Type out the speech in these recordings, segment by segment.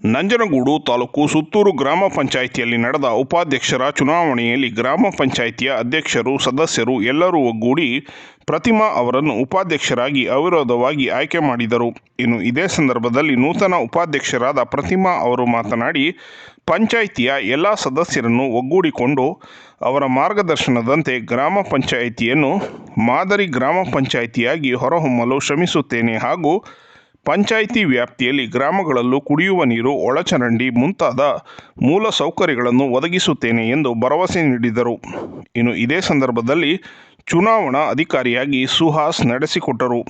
ನಂಜನಗೂಡು ತಾಲೂಕು ಸುತ್ತೂರು ಗ್ರಾಮ ಪಂಚಾಯಿತಿಯಲ್ಲಿ ನಡೆದ ಉಪಾಧ್ಯಕ್ಷರ ಚುನಾವಣೆಯಲ್ಲಿ ಗ್ರಾಮ ಪಂಚಾಯಿತಿಯ ಅಧ್ಯಕ್ಷರು, ಸದಸ್ಯರು ಎಲ್ಲರೂ ಒಗ್ಗೂಡಿ ಪ್ರತಿಮಾ ಅವರನ್ನು ಉಪಾಧ್ಯಕ್ಷರಾಗಿ ಅವಿರೋಧವಾಗಿ ಆಯ್ಕೆ ಮಾಡಿದರು. ಇನ್ನು ಇದೇ ಸಂದರ್ಭದಲ್ಲಿ ನೂತನ ಉಪಾಧ್ಯಕ್ಷರಾದ ಪ್ರತಿಮಾ ಅವರು ಮಾತನಾಡಿ, ಪಂಚಾಯಿತಿಯ ಎಲ್ಲ ಸದಸ್ಯರನ್ನು ಒಗ್ಗೂಡಿಕೊಂಡು ಅವರ ಮಾರ್ಗದರ್ಶನದಂತೆ ಗ್ರಾಮ ಪಂಚಾಯಿತಿಯನ್ನು ಮಾದರಿ ಗ್ರಾಮ ಪಂಚಾಯಿತಿಯಾಗಿ ಹೊರಹೊಮ್ಮಲು ಶ್ರಮಿಸುತ್ತೇನೆ ಹಾಗೂ ಪಂಚಾಯಿತಿ ವ್ಯಾಪ್ತಿಯಲ್ಲಿ ಗ್ರಾಮಗಳಲ್ಲೂ ಕುಡಿಯುವ ನೀರು ಒಳಚರಂಡಿ ಮುಂತಾದ ಮೂಲ ಸೌಕರ್ಯಗಳನ್ನು ಒದಗಿಸುತ್ತೇನೆ ಎಂದು ಭರವಸೆ ನೀಡಿದರು. ಇನ್ನು ಇದೇ ಸಂದರ್ಭದಲ್ಲಿ ಚುನಾವಣಾ ಅಧಿಕಾರಿಯಾಗಿ ಸುಹಾಸ್ ನಡೆಸಿಕೊಟ್ಟರು.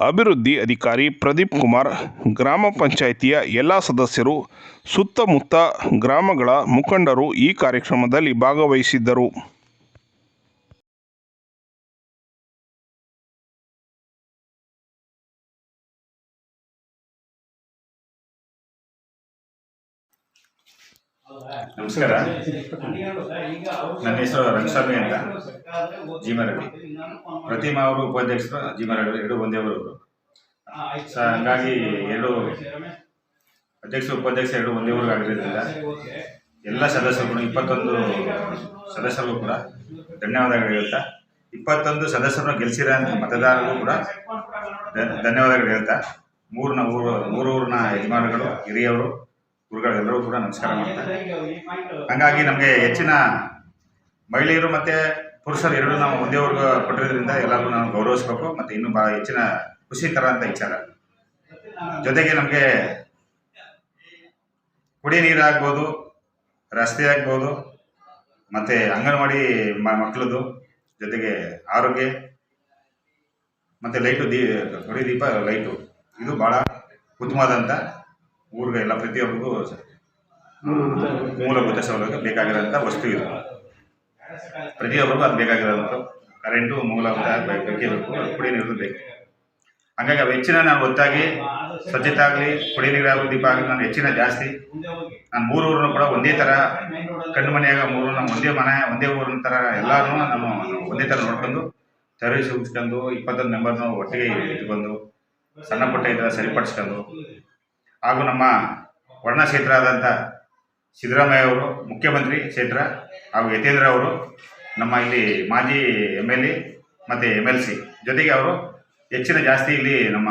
ಅಭಿವೃದ್ಧಿ ಅಧಿಕಾರಿ ಪ್ರದೀಪ್ ಕುಮಾರ್, ಗ್ರಾಮ ಪಂಚಾಯಿತಿಯ ಎಲ್ಲ ಸದಸ್ಯರು, ಸುತ್ತಮುತ್ತ ಗ್ರಾಮಗಳ ಮುಖಂಡರು ಈ ಕಾರ್ಯಕ್ರಮದಲ್ಲಿ ಭಾಗವಹಿಸಿದ್ದರು. ನಮಸ್ಕಾರ. ನನ್ನ ಹೆಸರು ರಂಗಸ್ವಾಮಿ ಅಂತ. ಜೀಮರಳ್ಳಿ. ಪ್ರತಿಮಾ ಅವರು ಉಪಾಧ್ಯಕ್ಷರು, ಜೀಮರಳ್ಳಿ ಎರಡು ಒಂದೇ ಅವರು. ಸೊ ಹಂಗಾಗಿ ಎರಡು ಅಧ್ಯಕ್ಷ ಉಪಾಧ್ಯಕ್ಷ ಎರಡು ಒಂದೇ ಊರಿಗೆ ಆಗಿರೋದ್ರಿಂದ ಎಲ್ಲ ಸದಸ್ಯರುಗಳು, ಇಪ್ಪತ್ತೊಂದು ಸದಸ್ಯರಿಗೂ ಕೂಡ ಧನ್ಯವಾದಗಳು ಹೇಳ್ತಾ, ಇಪ್ಪತ್ತೊಂದು ಸದಸ್ಯರನ್ನು ಗೆಲ್ಸಿರ ಮತದಾರರಿಗೂ ಕೂಡ ಧನ್ಯವಾದಗಳು ಹೇಳ್ತಾ, ಮೂರನ ಊರು, ಮೂರು ಊರಿನ ಯಜಮಾನರುಗಳು, ಹಿರಿಯವರು ಗುರುಗಳೆಲ್ಲರೂ ಕೂಡ ನಮಸ್ಕಾರ ಮಾಡ್ತಾರೆ ಹಂಗಾಗಿ ನಮಗೆ ಹೆಚ್ಚಿನ ಮಹಿಳೆಯರು ಮತ್ತೆ ಪುರುಷರು ಎರಡು ನಾವು ಒಂದೇ ವರ್ಗ ಕೊಟ್ಟಿರೋದ್ರಿಂದ ಎಲ್ಲರಿಗೂ ನಾವು ಗೌರವಿಸ್ಬೇಕು ಮತ್ತೆ ಇನ್ನೂ ಭಾಳ ಹೆಚ್ಚಿನ ಖುಷಿ ತರ ಅಂತ ವಿಚಾರ. ಜೊತೆಗೆ ನಮಗೆ ಕುಡಿ ನೀರು ಆಗ್ಬೋದು ರಸ್ತೆ ಆಗ್ಬೋದು ಮತ್ತೆ ಅಂಗನವಾಡಿ ಮಕ್ಕಳದು ಜೊತೆಗೆ ಆರೋಗ್ಯ ಮತ್ತೆ ಲೈಟು ದೀ ಕೊಡಿ ದೀಪ ಲೈಟು. ಇದು ಭಾಳ ಉತ್ತಮವಾದಂಥ ಊರಿಗೆ ಎಲ್ಲ ಪ್ರತಿಯೊಬ್ಬರಿಗೂ ಮೂಲಭೂತ ಸೌಲಭ್ಯ ಬೇಕಾಗಿರೋಂಥ ವಸ್ತು ಇದು. ಪ್ರತಿಯೊಬ್ಬರಿಗೂ ಅದು ಬೇಕಾಗಿರೋಂಥ ಕರೆಂಟು ಮೂಲಭೂತ ಬೇಕೇ ಬೇಕು ಕುಡಿಯ ನೀರು ಬೇಕು. ಹಾಗಾಗಿ ಅವು ಹೆಚ್ಚಿನ ನಾನು ಒತ್ತಾಗಿ ಸ್ವಚ್ಛತೆ ಆಗಲಿ ಕುಡಿಯ ನೀರಾಗಲಿ ದೀಪ ಆಗಲಿ ನಾನು ಹೆಚ್ಚಿನ ಜಾಸ್ತಿ. ನಾನು ಮೂರೂರನ್ನು ಕೂಡ ಒಂದೇ ಥರ ಕಣ್ಣು ಮನೆಯಾಗ ಮೂರು ನಮ್ಮ ಒಂದೇ ಮನೆ ಒಂದೇ ಊರಿನ ಥರ ಎಲ್ಲರೂ ನಾನು ಒಂದೇ ಥರ ನೋಡ್ಕೊಂಡು ತರಿಸಿ ಉಡ್ಸ್ಕೊಂಡು ಇಪ್ಪತ್ತೊಂದು ಮೆಂಬರ್ನು ಒಟ್ಟಿಗೆ ಇಟ್ಕೊಂಡು ಸಣ್ಣ ಪುಟ್ಟ ಇದ್ರೆ ಸರಿಪಡಿಸ್ಕೊಂಡು ಹಾಗೂ ನಮ್ಮ ವರ್ಣ ಕ್ಷೇತ್ರ ಆದಂಥ ಸಿದ್ದರಾಮಯ್ಯ ಅವರು, ಮುಖ್ಯಮಂತ್ರಿ ಕ್ಷೇತ್ರ ಹಾಗೂ ಯತೇಂದ್ರ ಅವರು, ನಮ್ಮ ಇಲ್ಲಿ ಮಾಜಿ ಎಂ ಎಲ್ ಎ ಮತ್ತು ಎಂ ಎಲ್ ಸಿ ಜೊತೆಗೆ ಅವರು ಹೆಚ್ಚಿನ ಜಾಸ್ತಿ ಇಲ್ಲಿ ನಮ್ಮ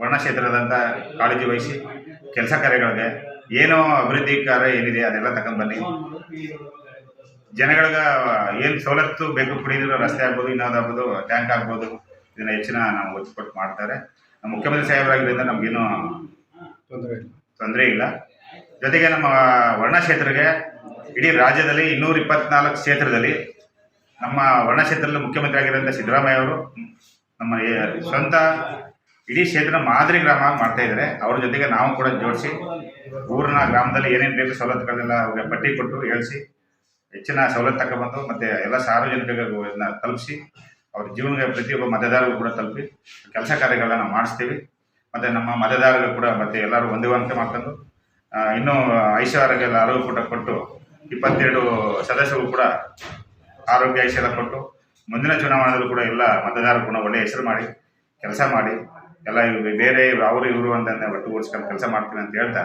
ವರ್ಣ ಕ್ಷೇತ್ರದಂಥ ಕಾಳಜಿ ವಹಿಸಿ ಕೆಲಸ ಕಾರ್ಯಗಳಿಗೆ ಏನೋ ಅಭಿವೃದ್ಧಿ ಕಾರ್ಯ ಏನಿದೆ ಅದೆಲ್ಲ ತಗೊಂಡು ಬನ್ನಿ. ಜನಗಳಿಗೆ ಏನು ಸವಲತ್ತು ಬೇಕು ಕುಡಿದಿರೋ ರಸ್ತೆ ಆಗ್ಬೋದು ಇನ್ನೊಂದಾಗ್ಬೋದು ಟ್ಯಾಂಕ್ ಆಗ್ಬೋದು, ಇದನ್ನು ಹೆಚ್ಚಿನ ನಾವು ಒತ್ತು ಕೊಟ್ಟು ಮಾಡ್ತಾರೆ. ನಮ್ಮ ಮುಖ್ಯಮಂತ್ರಿ ಸಾಹೇಬರಾಗಿದ್ದರಿಂದ ನಮಗೇನು ತೊಂದರೆ ಇಲ್ಲ. ಜೊತೆಗೆ ನಮ್ಮ ವರ್ಣ ಕ್ಷೇತ್ರಕ್ಕೆ ಇಡೀ ರಾಜ್ಯದಲ್ಲಿ ಇನ್ನೂರ ಇಪ್ಪತ್ನಾಲ್ಕು ಕ್ಷೇತ್ರದಲ್ಲಿ ನಮ್ಮ ವರ್ಣ ಕ್ಷೇತ್ರದಲ್ಲಿ ಮುಖ್ಯಮಂತ್ರಿ ಆಗಿರೋಂಥ ಸಿದ್ದರಾಮಯ್ಯ ಅವರು ನಮ್ಮ ಸ್ವಂತ ಇಡೀ ಕ್ಷೇತ್ರ ಮಾದರಿ ಗ್ರಾಮ ಮಾಡ್ತಾ ಇದ್ದಾರೆ. ಅವ್ರ ಜೊತೆಗೆ ನಾವು ಕೂಡ ಜೋಡಿಸಿ ಊರಿನ ಗ್ರಾಮದಲ್ಲಿ ಏನೇನು ಬೇಕು ಸವಲತ್ತುಗಳನ್ನೆಲ್ಲ ಅವ್ರಿಗೆ ಪಟ್ಟಿ ಕೊಟ್ಟು ಹೇಳಿಸಿ ಹೆಚ್ಚಿನ ಸವಲತ್ತು ತಗೊಬಂದು ಮತ್ತು ಎಲ್ಲ ಸಾರ್ವಜನಿಕರಿಗೆ ಇದನ್ನ ತಲುಪಿಸಿ ಅವ್ರ ಜೀವನಕ್ಕೆ ಪ್ರತಿಯೊಬ್ಬ ಮತದಾರರು ಕೂಡ ತಲುಪಿ ಕೆಲಸ ಕಾರ್ಯಗಳನ್ನ ನಾವು ಮಾಡಿಸ್ತೀವಿ. ಮತ್ತು ನಮ್ಮ ಮತದಾರರು ಕೂಡ ಮತ್ತೆ ಎಲ್ಲರೂ ಹೊಂದುವಂತೆ ಮಾಡ್ಕೊಂಡು ಇನ್ನೂ ಐಶ್ವರ್ಯಗೆಲ್ಲ ಆರೋಗ್ಯ ಕೂಟ ಕೊಟ್ಟು, ಇಪ್ಪತ್ತೆರಡು ಸದಸ್ಯರು ಕೂಡ ಆರೋಗ್ಯ ಐಶ್ವರ್ಯ ಕೊಟ್ಟು, ಮುಂದಿನ ಚುನಾವಣೆಯಲ್ಲೂ ಕೂಡ ಎಲ್ಲ ಮತದಾರರು ಕೂಡ ಒಳ್ಳೆಯ ಹೆಸರು ಮಾಡಿ, ಕೆಲಸ ಮಾಡಿ, ಎಲ್ಲ ಬೇರೆ ಅವರು ಇವರು ಅಂತ ಒಟ್ಟುಗೂಡಿಸ್ಕೊಂಡು ಕೆಲಸ ಮಾಡ್ತೀನಿ ಅಂತ ಹೇಳ್ತಾ,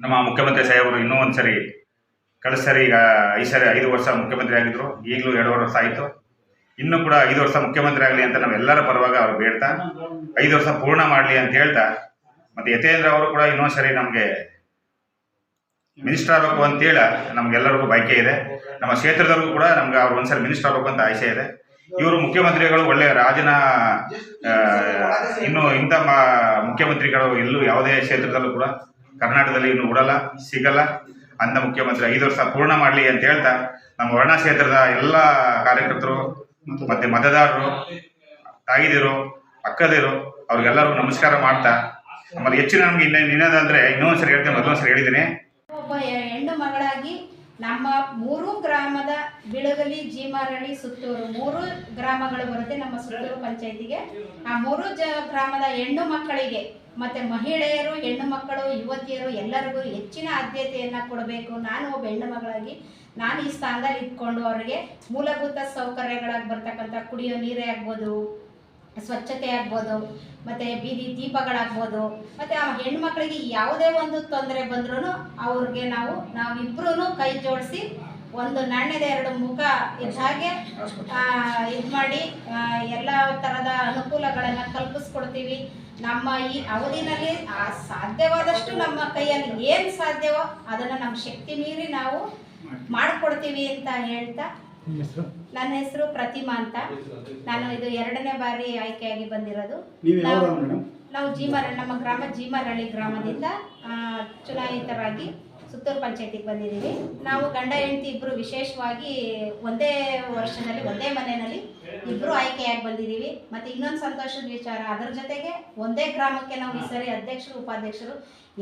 ನಮ್ಮ ಮುಖ್ಯಮಂತ್ರಿ ಸಾಹೇಬರು ಇನ್ನೂ ಒಂದ್ಸರಿ ಸರಿ ಈಗ ಐದು ಐದು ವರ್ಷ ಮುಖ್ಯಮಂತ್ರಿ ಆಗಿದ್ರು, ಈಗಲೂ ಎರಡು ವರ್ಷ ಆಯಿತು. ಇನ್ನೂ ಕೂಡ ಐದು ವರ್ಷ ಮುಖ್ಯಮಂತ್ರಿ ಆಗಲಿ ಅಂತ ನಾವೆಲ್ಲರ ಪರವಾಗಿ ಅವ್ರು ಬೇಡ್ತಾ, ಐದು ವರ್ಷ ಪೂರ್ಣ ಮಾಡಲಿ ಅಂತ ಹೇಳ್ತಾ, ಮತ್ತೆ ಯತೇಂದ್ರ ಅವರು ಕೂಡ ಇನ್ನೊಂದು ಸರಿ ನಮಗೆ ಮಿನಿಸ್ಟರ್ ಆಗಬೇಕು ಅಂತೇಳಿ ನಮ್ಗೆಲ್ಲರಿಗೂ ಬಯಕೆ ಇದೆ. ನಮ್ಮ ಕ್ಷೇತ್ರದವ್ರಿಗೂ ಕೂಡ ನಮ್ಗೆ ಅವ್ರು ಒಂದ್ಸರಿ ಮಿನಿಸ್ಟರ್ ಆಗಬೇಕು ಅಂತ ಆಸೆ ಇದೆ. ಇವರು ಮುಖ್ಯಮಂತ್ರಿಗಳು ಒಳ್ಳೆ ರಾಜನ ಇನ್ನು ಇಂಥ ಮುಖ್ಯಮಂತ್ರಿಗಳು ಎಲ್ಲೂ ಯಾವುದೇ ಕ್ಷೇತ್ರದಲ್ಲೂ ಕೂಡ ಕರ್ನಾಟಕದಲ್ಲಿ ಇನ್ನು ಉಡಲ್ಲ, ಸಿಗಲ್ಲ. ಅಂತ ಮುಖ್ಯಮಂತ್ರಿ ಐದು ವರ್ಷ ಪೂರ್ಣ ಮಾಡಲಿ ಅಂತ ಹೇಳ್ತಾ, ನಮ್ಮ ವರ್ಣ ಕ್ಷೇತ್ರದ ಎಲ್ಲ ಕಾರ್ಯಕರ್ತರು ಮತ್ತೆ ಮತದಾರರು ತಾಗಿದಿರು ಅಕ್ಕದಿರು ಅವ್ರಿಗೆಲ್ಲರೂ ನಮಸ್ಕಾರ ಮಾಡ್ತಾ ಆಮೇಲೆ ಹೆಚ್ಚಿನ ನಮ್ಗೆ ಇನ್ನೇನಾದ್ರೆ ಇನ್ನೊಂದ್ಸರಿ ಹೇಳ್ತೀನಿ, ಮೊದಲೊಂದ್ಸರಿ ಹೇಳಿದ್ದೀನಿ. ಹೆಣ್ಣು ಮಗಳಾಗಿ ನಮ್ಮ ಮೂರು ಗ್ರಾಮದ ಬಿಳಗಲಿ ಜೀಮಾರಳ್ಳಿ ಸುತ್ತೂರು ಮೂರು ಗ್ರಾಮಗಳು ಬರುತ್ತೆ ನಮ್ಮ ಸುತ್ತೂರು ಪಂಚಾಯತಿಗೆ. ಆ ಮೂರು ಜ ಗ್ರಾಮದ ಹೆಣ್ಣು ಮಕ್ಕಳಿಗೆ ಮತ್ತೆ ಮಹಿಳೆಯರು, ಹೆಣ್ಣು ಮಕ್ಕಳು, ಯುವತಿಯರು ಎಲ್ಲರಿಗೂ ಹೆಚ್ಚಿನ ಆದ್ಯತೆಯನ್ನು ಕೊಡಬೇಕು. ನಾನು ಒಬ್ಬ ಹೆಣ್ಣು ಮಗಳಾಗಿ, ನಾನು ಈ ಸ್ಥಾನದಲ್ಲಿ ಇಟ್ಕೊಂಡು ಅವರಿಗೆ ಮೂಲಭೂತ ಸೌಕರ್ಯಗಳಾಗಿ ಬರ್ತಕ್ಕಂಥ ಕುಡಿಯೋ ನೀರೇ ಆಗ್ಬೋದು ಸ್ವಚ್ಛತೆ ಆಗ್ಬೋದು ಮತ್ತು ಬೀದಿ ದೀಪಗಳಾಗ್ಬೋದು ಮತ್ತು ಆ ಹೆಣ್ಮಕ್ಳಿಗೆ ಯಾವುದೇ ಒಂದು ತೊಂದರೆ ಬಂದ್ರೂ ಅವ್ರಿಗೆ ನಾವು ನಾವಿಬ್ಬರೂ ಕೈ ಜೋಡಿಸಿ ಒಂದು ನಾಣ್ಯದ ಎರಡು ಮುಖ ಹಾಗೆ ಇದು ಮಾಡಿ ಎಲ್ಲ ಥರದ ಅನುಕೂಲಗಳನ್ನು ಕಲ್ಪಿಸ್ಕೊಡ್ತೀವಿ. ನಮ್ಮ ಈ ಅವಧಿನಲ್ಲಿ ಆ ಸಾಧ್ಯವಾದಷ್ಟು ನಮ್ಮ ಕೈಯಲ್ಲಿ ಏನು ಸಾಧ್ಯವೋ ಅದನ್ನು ನಮ್ಮ ಶಕ್ತಿ ಮೀರಿ ನಾವು ಮಾಡಿಕೊಡ್ತೀವಿ ಅಂತ ಹೇಳ್ತಾ ನನ್ನ ಹೆಸರು ಪ್ರತಿಮಾ ಅಂತ. ನಾನು ಇದು ಎರಡನೇ ಬಾರಿ ಆಯ್ಕೆಯಾಗಿ ಬಂದಿರೋದು. ನಾವು ನಾವು ಜೀಮರ ನಮ್ಮ ಗ್ರಾಮ ಜೀಮರಳ್ಳಿ ಗ್ರಾಮದಿಂದ ಆ, ಚುನಾಯಿತರಾಗಿ ಸುತ್ತೂರು ಪಂಚಾಯತಿಗೆ ಬಂದಿದ್ದೀವಿ. ನಾವು ಗಂಡ, ಹೆಂಡತಿ ಇಬ್ಬರು ವಿಶೇಷವಾಗಿ ಒಂದೇ ವರ್ಷದಲ್ಲಿ, ಒಂದೇ ಮನೆಯಲ್ಲಿ ಇಬ್ಬರು ಆಯ್ಕೆಯಾಗಿ ಬಂದಿದ್ದೀವಿ. ಮತ್ತು ಇನ್ನೊಂದು ಸಂತೋಷದ ವಿಚಾರ, ಅದರ ಜೊತೆಗೆ ಒಂದೇ ಗ್ರಾಮಕ್ಕೆ ನಾವು ಈ ಸರಿ ಅಧ್ಯಕ್ಷರು, ಉಪಾಧ್ಯಕ್ಷರು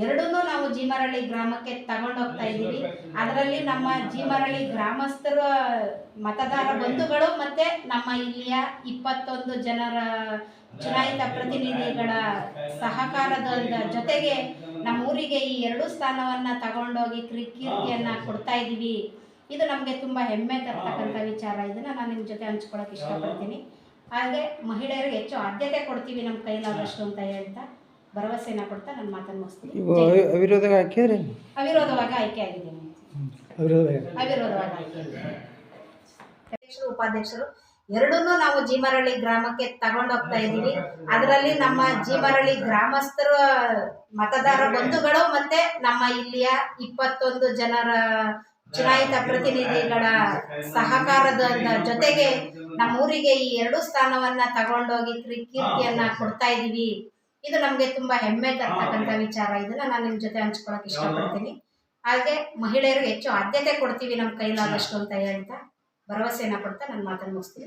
ಎರಡನ್ನೂ ನಾವು ಜೀಮರಳ್ಳಿ ಗ್ರಾಮಕ್ಕೆ ತಗೊಂಡೋಗ್ತಾ ಇದ್ದೀವಿ. ಅದರಲ್ಲಿ ನಮ್ಮ ಜೀಮರಳ್ಳಿ ಗ್ರಾಮಸ್ಥರ, ಮತದಾರ ಬಂಧುಗಳು ಮತ್ತು ನಮ್ಮ ಇಲ್ಲಿಯ ಇಪ್ಪತ್ತೊಂದು ಜನರ ಚುನಾಯಿತ ಪ್ರತಿನಿಧಿಗಳ ಸಹಕಾರದ ಜೊತೆಗೆ ನಮ್ಮ ಊರಿಗೆ ಈ ಎರಡು ಸ್ಥಾನವನ್ನ ತಗೊಂಡೋಗಿ ಹೋಗಿ ಕೀರ್ತಿಯನ್ನ ಕೊಡ್ತಾ ಇದೀವಿ. ಇದು ನಮಗೆ ತುಂಬಾ ಹೆಮ್ಮೆ ತರ್ತಕ್ಕಂಥ ವಿಚಾರ. ಇದನ್ನ ನಾನು ನಿಮ್ಮ ಜೊತೆ ಹಂಚ್ಕೊಳಕ್ ಇಷ್ಟಪಡ್ತೀನಿ. ಹಾಗೆ ಮಹಿಳೆಯರಿಗೆ ಹೆಚ್ಚು ಆದ್ಯತೆ ಕೊಡ್ತೀವಿ ನಮ್ಮ ಕೈಲಾದಷ್ಟು ಅಂತ ಹೇಳ್ತಾ ಭರವಸೆನ ಕೊಡ್ತಾ ನನ್ನ ಮಾತನ್ನು ಮುಗಿಸ್ತೀನಿ. ಇವು ಜೈ ಹಿಂದ್. ಅವಿ- ಅವಿರೋಧ ಹಾಕಿದ್ರಿ ಅವಿರೋಧವಾಗಿ ಆಯ್ಕೆ ಆಗಿದ್ದೀನಿ. ಅವಿರೋಧವಾಗಿ ಆಯ್ಕೆ ಆಗಿದ್ದೀನಿ. ಉಪಾಧ್ಯಕ್ಷರು ಎರಡನ್ನೂ ನಾವು ಜೀಮರಳ್ಳಿ ಗ್ರಾಮಕ್ಕೆ ತಗೊಂಡೋಗ್ತಾ ಇದ್ದೀವಿ. ಅದರಲ್ಲಿ ನಮ್ಮ ಜೀಮರಳ್ಳಿ ಗ್ರಾಮಸ್ಥರ, ಮತದಾರ ಬಂಧುಗಳು ಮತ್ತೆ ನಮ್ಮ ಇಲ್ಲಿಯ ಇಪ್ಪತ್ತೊಂದು ಜನರ ಚುನಾಯಿತ ಪ್ರತಿನಿಧಿಗಳ ಸಹಕಾರದ ಜೊತೆಗೆ ನಮ್ಮ ಊರಿಗೆ ಈ ಎರಡು ಸ್ಥಾನವನ್ನ ತಗೊಂಡೋಗಿ ಕ್ರಿ- ಕೀರ್ತಿಯನ್ನ ಕೊಡ್ತಾ ಇದ್ದೀವಿ. ಇದು ನಮಗೆ ತುಂಬಾ ಹೆಮ್ಮೆ ತರ್ತಕ್ಕಂಥ ವಿಚಾರ. ಇದನ್ನ ನಾನು ನಿಮ್ ಜೊತೆ ಹಂಚ್ಕೊಳಕ್ ಇಷ್ಟಪಡ್ತೀನಿ. ಹಾಗೆ ಮಹಿಳೆಯರಿಗೆ ಹೆಚ್ಚು ಆದ್ಯತೆ ಕೊಡ್ತೀವಿ ನಮ್ಮ ಕೈಲಾದಷ್ಟು ಅಂತ ಹೇಳ್ತಾ. ಭರವಸೆನ ಕೊಡ್ತಾ ನನ್ನ ಮಾತನ್ನು ಮುಗಿಸ್ತೀನಿ.